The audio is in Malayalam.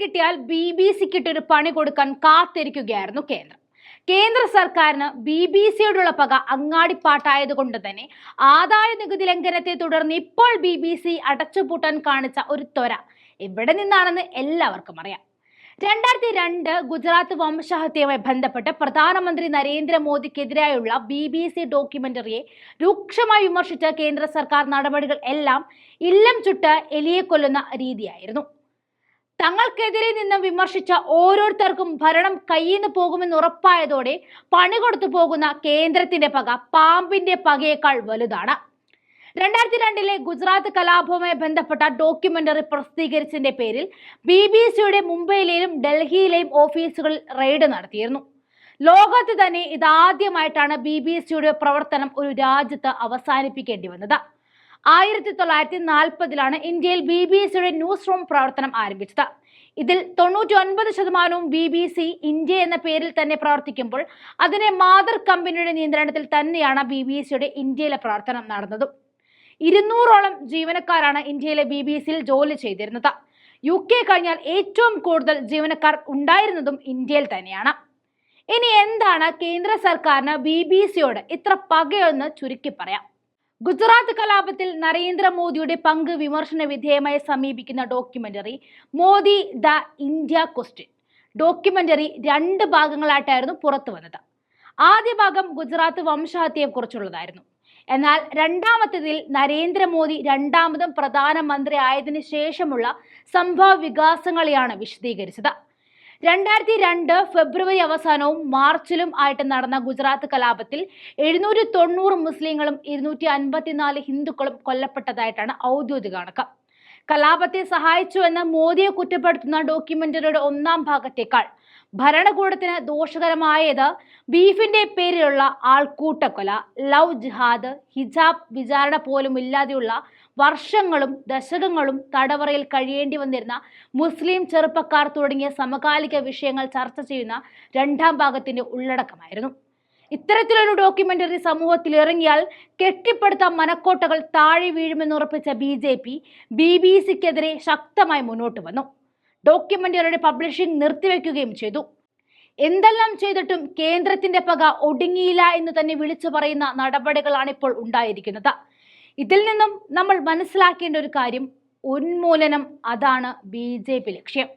കിട്ടിയാൽ ബി ബി സിക്കിട്ടൊരു പണി കൊടുക്കാൻ കാത്തിരിക്കുകയായിരുന്നു കേന്ദ്രം. കേന്ദ്ര സർക്കാരിന് ബി ബി സിയോടുള്ള പക അങ്ങാടിപ്പാട്ടായതുകൊണ്ട് തന്നെ ആദായ നികുതി ലംഘനത്തെ തുടർന്ന് ഇപ്പോൾ ബി ബി സി അടച്ചുപൂട്ടാൻ കാണിച്ച ഒരു ത്വര എവിടെ നിന്നാണെന്ന് എല്ലാവർക്കും അറിയാം. രണ്ടായിരത്തി രണ്ട് ഗുജറാത്ത് വംശഹത്യയുമായി ബന്ധപ്പെട്ട് പ്രധാനമന്ത്രി നരേന്ദ്രമോദിക്കെതിരായുള്ള ബി ബി സി ഡോക്യുമെന്ററിയെ രൂക്ഷമായി വിമർശിച്ച കേന്ദ്ര സർക്കാർ നടപടികൾ എല്ലാം ഇല്ലം ചുട്ട് എലിയെ കൊല്ലുന്ന രീതിയായിരുന്നു. തങ്ങൾക്കെതിരെ നിന്നും വിമർശിച്ച ഓരോരുത്തർക്കും ഭരണം കയ്യിന്ന് പോകുമെന്ന് ഉറപ്പായതോടെ പണി കൊടുത്തു പോകുന്ന കേന്ദ്രത്തിന്റെ പക പാമ്പിന്റെ പകയേക്കാൾ വലുതാണ്. രണ്ടായിരത്തി രണ്ടിലെ ഗുജറാത്ത് കലാപവുമായി ബന്ധപ്പെട്ട ഡോക്യുമെന്ററി പ്രസിദ്ധീകരിച്ചതിന്റെ പേരിൽ ബി ബി സിയുടെ മുംബൈയിലെയും ഡൽഹിയിലെയും ഓഫീസുകളിൽ റെയ്ഡ് നടത്തിയിരുന്നു. ലോകത്ത് തന്നെ ഇതാദ്യമായിട്ടാണ് ബി ബി സിയുടെ പ്രവർത്തനം ഒരു രാജ്യത്ത് അവസാനിപ്പിക്കേണ്ടി വന്നത്. ആയിരത്തി തൊള്ളായിരത്തി നാൽപ്പതിലാണ് ഇന്ത്യയിൽ ബി ബി സിയുടെ ന്യൂസ് റൂം പ്രവർത്തനം ആരംഭിച്ചത്. ഇതിൽ തൊണ്ണൂറ്റി ഒൻപത് ശതമാനവും ബി ബി സി ഇന്ത്യ എന്ന പേരിൽ തന്നെ പ്രവർത്തിക്കുമ്പോൾ അതിനെ മാതൃ കമ്പനിയുടെ നിയന്ത്രണത്തിൽ തന്നെയാണ് ബി ബി സിയുടെ ഇന്ത്യയിലെ പ്രവർത്തനം നടന്നതും. ഇരുന്നൂറോളം ജീവനക്കാരാണ് ഇന്ത്യയിലെ ബി ബി സിയിൽ ജോലി ചെയ്തിരുന്നത്. യു കെ കഴിഞ്ഞാൽ ഏറ്റവും കൂടുതൽ ജീവനക്കാർ ഉണ്ടായിരുന്നതും ഇന്ത്യയിൽ തന്നെയാണ്. ഇനി എന്താണ് കേന്ദ്ര സർക്കാരിന് ബി ബി സിയോട് ഇത്ര പകയെന്ന് ചുരുക്കി പറയാം? ഗുജറാത്ത് കലാപത്തിൽ നരേന്ദ്രമോദിയുടെ പങ്ക് വിമർശന വിധേയമായി സമീപിക്കുന്ന documentary Modi the India question. Documentary രണ്ട് ഭാഗങ്ങളായിട്ടായിരുന്നു പുറത്തു വന്നത്. ആദ്യ ഭാഗം ഗുജറാത്ത് വംശഹത്യയെക്കുറിച്ചുള്ളതായിരുന്നു എന്നാൽ രണ്ടാമത്തേതിൽ നരേന്ദ്രമോദി രണ്ടാമതും പ്രധാനമന്ത്രി ആയതിനു ശേഷമുള്ള സംഭവ വികാസങ്ങളെയാണ് വിശദീകരിച്ചത്. രണ്ടായിരത്തി രണ്ട് ഫെബ്രുവരി അവസാനവും മാർച്ചിലും ആയിട്ട് നടന്ന ഗുജറാത്ത് കലാപത്തിൽ എഴുന്നൂറ്റി തൊണ്ണൂറ് മുസ്ലിങ്ങളും ഇരുന്നൂറ്റി അൻപത്തിനാല് ഹിന്ദുക്കളും കൊല്ലപ്പെട്ടതായിട്ടാണ് ഔദ്യോഗിക കണക്ക്. കലാപത്തെ സഹായിച്ചുവെന്ന് മോദിയെ കുറ്റപ്പെടുത്തുന്ന ഡോക്യുമെന്ററിയുടെ ഒന്നാം ഭാഗത്തേക്കാൾ ഭരണകൂടത്തിന് ദോഷകരമായത് ബീഫിന്റെ പേരിലുള്ള ആൾക്കൂട്ടക്കൊല ലവ് ജിഹാദ് ഹിജാബ് വിചാരണ പോലും ഇല്ലാതെയുള്ള വർഷങ്ങളും ദശകങ്ങളും തടവറയിൽ കഴിയേണ്ടി വന്നിരുന്ന മുസ്ലിം ചെറുപ്പക്കാർ തുടങ്ങിയ സമകാലിക വിഷയങ്ങൾ ചർച്ച ചെയ്യുന്ന രണ്ടാം ഭാഗത്തിന്റെ ഉള്ളടക്കമായിരുന്നു. ഇത്തരത്തിലൊരു ഡോക്യുമെന്ററി സമൂഹത്തിൽ ഇറങ്ങിയാൽ കെട്ടിപ്പടുത്ത മനക്കോട്ടകൾ താഴെ വീഴുമെന്നുറപ്പിച്ച B J P B B സിക്കെതിരെ ശക്തമായി മുന്നോട്ട് വന്നു. ഡോക്യുമെന്ററിയുടെ പബ്ലിഷിംഗ് നിർത്തിവെക്കുകയും ചെയ്തു. എന്തെല്ലാം ചെയ്തിട്ടും കേന്ദ്രത്തിന്റെ പക ഒടുങ്ങിയില്ല എന്ന് തന്നെ വിളിച്ചു പറയുന്ന നടപടികളാണ് ഇപ്പോൾ ഉണ്ടായിരിക്കുന്നത്. ഇതിൽ നിന്നും നമ്മൾ മനസ്സിലാക്കേണ്ട ഒരു കാര്യം ഉന്മൂലനം അതാണ് ബി ലക്ഷ്യം.